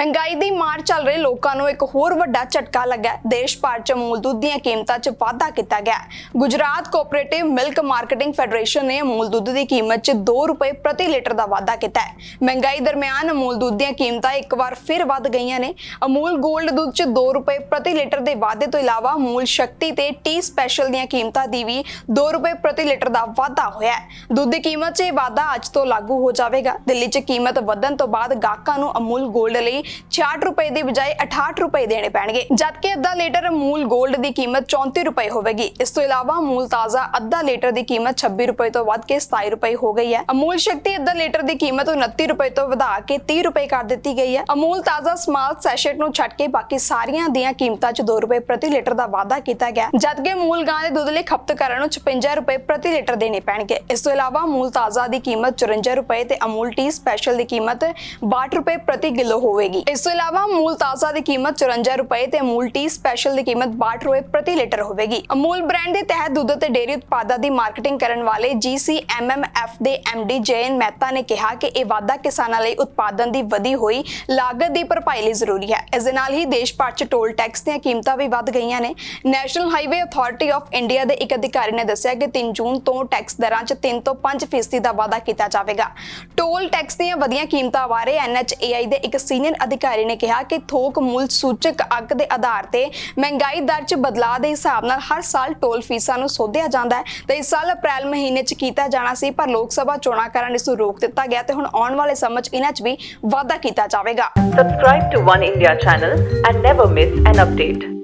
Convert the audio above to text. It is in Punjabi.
ਮਹਿੰਗਾਈ ਦੀ ਮਾਰ ਚੱਲ ਰਹੇ ਲੋਕਾਂ ਨੂੰ ਇੱਕ ਹੋਰ ਵੱਡਾ ਝਟਕਾ ਲੱਗਾ ਦੇਸ਼ ਭਰ 'ਚ ਅਮੂਲ ਦੁੱਧ ਦੀਆਂ ਕੀਮਤਾਂ 'ਚ ਵਾਧਾ ਕੀਤਾ ਗਿਆ Gujarat cooperative milk marketing federation ਨੇ ਅਮੂਲ ਦੁੱਧ ਦੀ ਕੀਮਤ 'ਚ 2 ਰੁਪਏ ਪ੍ਰਤੀ ਲੀਟਰ ਦਾ ਵਾਧਾ ਕੀਤਾ ਹੈ। ਮਹਿੰਗਾਈ ਦਰਮਿਆਨ ਅਮੂਲ ਦੁੱਧ ਦੀਆਂ ਕੀਮਤਾਂ ਇੱਕ ਵਾਰ ਫਿਰ ਵੱਧ ਗਈਆਂ ਨੇ। ਅਮੂਲ 골ਡ ਦੁੱਧ 'ਚ 2 ਰੁਪਏ ਪ੍ਰਤੀ ਲੀਟਰ ਦੇ ਵਾਧੇ ਤੋਂ ਇਲਾਵਾ ਅਮੂਲ ਸ਼ਕਤੀ ਤੇ ਟੀ ਸਪੈਸ਼ਲ ਦੀਆਂ ਕੀਮਤਾਂ ਦੀ ਵੀ 2 ਰੁਪਏ ਪ੍ਰਤੀ ਲੀਟਰ ਦਾ ਵਾਧਾ ਹੋਇਆ ਹੈ। ਦੁੱਧ ਦੀ ਕੀਮਤ 'ਚ ਇਹ ਵਾਧਾ ਅੱਜ ਤੋਂ ਲਾਗੂ ਹੋ ਜਾਵੇਗਾ। ਦਿੱਲੀ 'ਚ ਕੀਮਤ ਵਧਣ ਤੋਂ ਬਾਅਦ ਗਾਹਕਾਂ ਨੂੰ ਅਮੂਲ 골ਡ ਲਈ 66 ਰੁਪਏ ਦੀ ਬਜਾਏ 68 ਰੁਪਏ ਦੇਣੇ ਪੈਣਗੇ। ਜਦਕਿ ਅੱਧਾ ਲੀਟਰ ਅਮੂਲ 골ਡ ਦੀ ਕੀਮਤ 34 ਰੁਪਏ ਹੋਵੇਗੀ। ਇਸ ਤੋਂ ਇਲਾਵਾ ਅਮੂਲ ਤਾਜ਼ਾ ਅੱਧਾ ਲੀਟਰ ਦੀ ਕੀਮਤ 26 ਰੁਪਏ ਤੋਂ ਵੱਧ ਕੇ 27 ਰੁਪਏ ਹੋ ਗਈ ਹੈ। ਅਮੂਲ ਸ਼ਕਤੀ ਅੱਧਾ ਲੀਟਰ ਦੀ ਕੀਮਤ 29 ਰੁਪਏ ਤੋਂ ਵਧਾ ਕੇ 30 ਰੁਪਏ ਕਰ ਦਿੱਤੀ ਗਈ ਹੈ। ਅਮੂਲ ਤਾਜ਼ਾ ਸਮਾਲ ਸੈਸ਼ਟ ਨੂੰ ਛੱਡ ਕੇ ਬਾਕੀ ਸਾਰੀਆਂ ਦੀਆਂ ਕੀਮਤਾਂ 'ਚ 2 ਰੁਪਏ ਪ੍ਰਤੀ ਲੀਟਰ ਦਾ ਵਾਧਾ ਕੀਤਾ ਗਿਆ। ਜਦਕਿ ਅਮੂਲ ਗਾਂ ਦੇ ਦੁੱਧ ਲਈ ਖਪਤਕਾਰਾਂ ਨੂੰ 56 ਰੁਪਏ ਪ੍ਰਤੀ ਲੀਟਰ ਦੇਣੇ ਪੈਣਗੇ। ਇਸ ਤੋਂ ਇਲਾਵਾ ਅਮੂਲ ਤਾਜ਼ਾ ਦੀ ਕੀਮਤ 54 ਰੁਪਏ ਤੇ ਅਮੂਲ ਟੀ ਸਪੈਸ਼ਲ ਦੀ ਕੀਮਤ 62 ਰੁਪਏ ਪ੍ਰਤੀ ਕਿਲੋ ਹੋਵੇਗੀ। ਇਸ ਤੋਂ ਇਲਾਵਾ ਮੂਲ ਤਾਜ਼ਾ ਦੀ ਕੀਮਤ 54 ਰੁਪਏ ਤੇ ਅਮੂਲ ਟੀ ਸਪੈਸ਼ਲ ਦੀ ਕੀਮਤ 62 ਰੁਪਏ ਪ੍ਰਤੀ ਲੀਟਰ ਹੋਵੇਗੀ। ਅਮੂਲ ਬ੍ਰਾਂਡ ਦੇ ਤਹਿਤ ਦੁੱਧ ਤੇ ਡੇਅਰੀ ਉਤਪਾਦਾਂ ਦੀ ਮਾਰਕੀਟਿੰਗ ਕਰਨ ਵਾਲੇ GCMMF ਦੇ MD ਜੈਨ ਮਹਿਤਾ ਨੇ ਕਿਹਾ ਕਿ ਇਹ ਵਾਧਾ ਕਿਸਾਨਾਂ ਲਈ ਉਤਪਾਦਨ ਦੀ ਵਧੀ ਹੋਈ ਲਾਗਤ ਦੀ ਭਰਪਾਈ ਲਈ ਜ਼ਰੂਰੀ ਹੈ। ਇਸ ਦੇ ਨਾਲ ਹੀ ਦੇਸ਼ ਭਰ 'ਚ ਟੋਲ ਟੈਕਸ ਦੀਆਂ ਕੀਮਤਾਂ ਵੀ ਵੱਧ ਗਈਆਂ ਨੇ। National highway authority of India ਦੇ ਇੱਕ ਅਧਿਕਾਰੀ ਨੇ ਦੱਸਿਆ ਕਿ 3 ਜੂਨ ਤੋਂ ਟੈਕਸ ਦਰਾਂ 'ਚ 3 ਤੋਂ 5% ਫੀਸਦੀ ਦਾ ਵਾਧਾ ਕੀਤਾ ਜਾਵੇਗਾ। ਟੋਲ ਟੈਕਸ ਦੀਆਂ ਵਧੀਆਂ ਕੀਮਤਾਂ ਬਾਰੇ NHAI ਦੇ ਇੱਕ ਸੀਨੀਅਰ ਅਧਿਕਾਰੀ ਨੇ ਕਿਹਾ ਕਿ ਥੋਕ ਮੁੱਲ ਸੂਚਕ ਅੰਕ ਦੇ ਆਧਾਰ ਤੇ ਮਹਿੰਗਾਈ ਦਰ 'ਚ ਬਦਲਾਅ ਦੇ ਹਿਸਾਬ ਨਾਲ ਹਰ ਸਾਲ ਟੋਲ ਫੀਸਾਂ ਨੂੰ ਸੋਧਿਆ ਜਾਂਦਾ ਹੈ ਤੇ ਇਸ ਸਾਲ ਅਪ੍ਰੈਲ ਮਹੀਨੇ 'ਚ ਕੀਤਾ ਜਾਣਾ ਸੀ, ਪਰ ਲੋਕ ਸਭਾ ਚੋਣਾਂ ਕਾਰਨ ਇਸ ਨੂੰ ਰੋਕ ਦਿੱਤਾ ਗਿਆ ਤੇ ਹੁਣ ਆਉਣ ਵਾਲੇ ਸਮੇਂ 'ਚ ਇਹਨਾਂ 'ਚ ਵੀ ਵਾਧਾ ਕੀਤਾ ਜਾਵੇਗਾ Subscribe to One India channel and never miss an update.